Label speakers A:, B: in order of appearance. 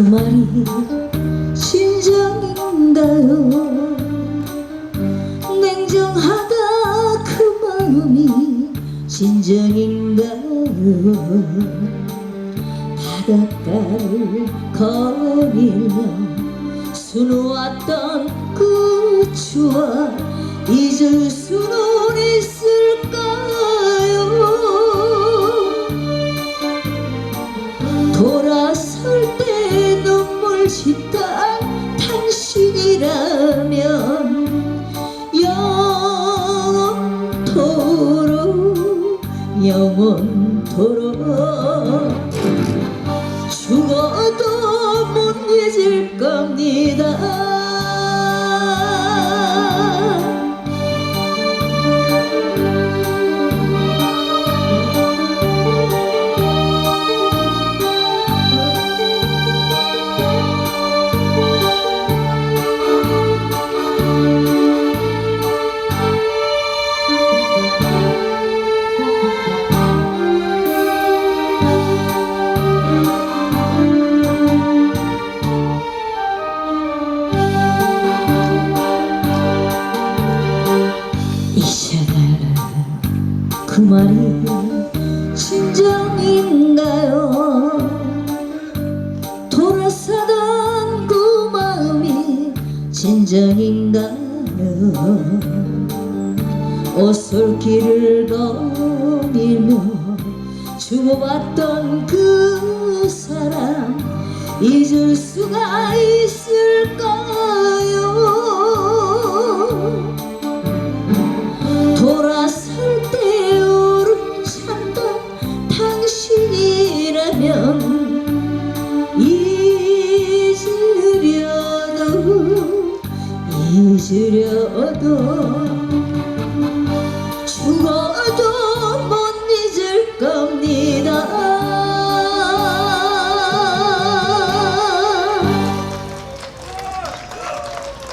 A: 그 말이 진정인가요? 냉정하다 그 마음이 진정인가요? 바닷가를 거닐며 수놓았던 그 추억 잊을 수는 짓던 당신이라면 영원토록 영원토록 죽어도 못 잊 이제는 그 말이 진정인가요? 돌아서던 그 마음이 진정인가요? 옷솔길을 거닐며 주고받던 그 사람 잊을 수가 있을 부스러워도